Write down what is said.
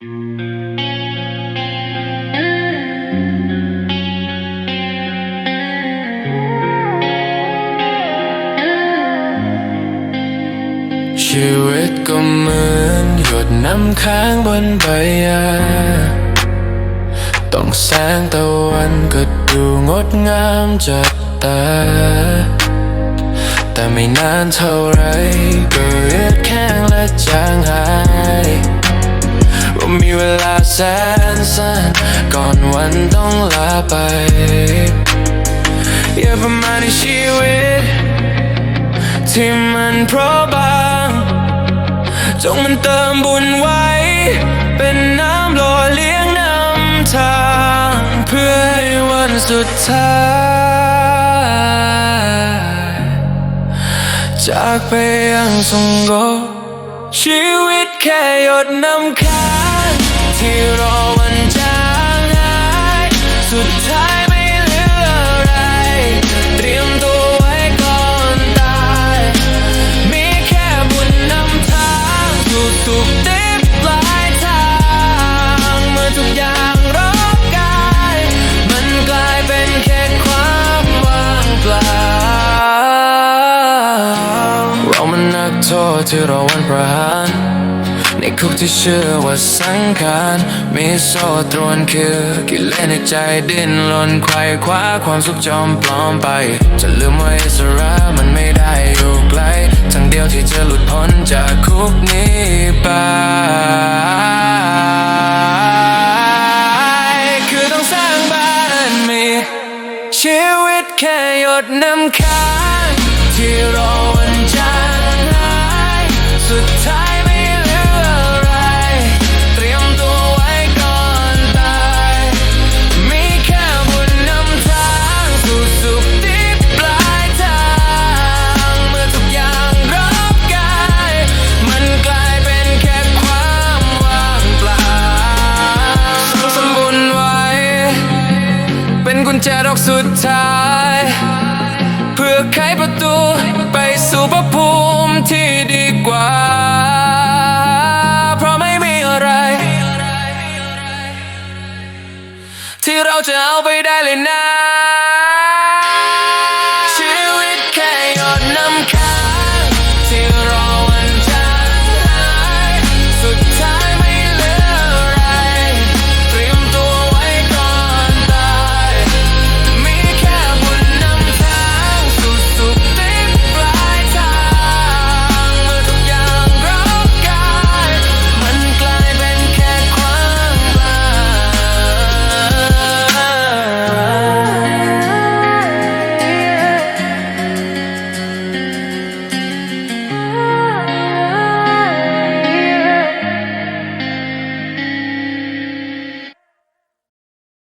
ชีวิตก็เหมือนหยดน้ำค้างบนใบหญ้าต้องแสงตะวันก็ดูงดงามจัดตา แต่ไม่นานเท่าไรก็เรียดแข้งและจางหาย ว่ามีเวลาแสนสั้นก่อนวันต้องลาไปอย่าประมาทในชีวิต ที่มันเพราะบางจงมันเติมบุญไว้ เป็นน้ำหล่อเลี้ยงน้ำทาง เพื่อให้วันสุดท้าย จากไปอยังสงบชีวิตแค่หยดน้ำค้าง ที่รอวันจางหายสุดท้ายไม่เหลืออะไร เตรียมตัวไว้ก่อนตาย มีแค่บุญนำทางสู่สุขติดปลายทางเมื่อทุกอย่างรอบกาย มันกลายเป็นแค่ความว่างเปล่า เรามันนักโทษที่รอวันประหาร ในคุกที่เชื่อว่าสังขารมีโซ่ตรวนคือกิเลสในใจดิ้นรนไขว่คว้าความสุขจอมปลอมไป จะลืมว่าอิสระมันไม่ได้อยู่ไกลทางเดียวที่จะหลุดพ้นจากคุกนี้ไปคือต้องสร้างบ้านมีชีวิตแค่หยดน้ำค้างที่รอวันจางหายสุดท้าย ญแจดอกสุดท้าย เพื่อไขประตูไปสู่ภพภูมิที่ดีกว่า เพราะไม่มีอะไร ที่เราจะเอาไปได้เลยนะ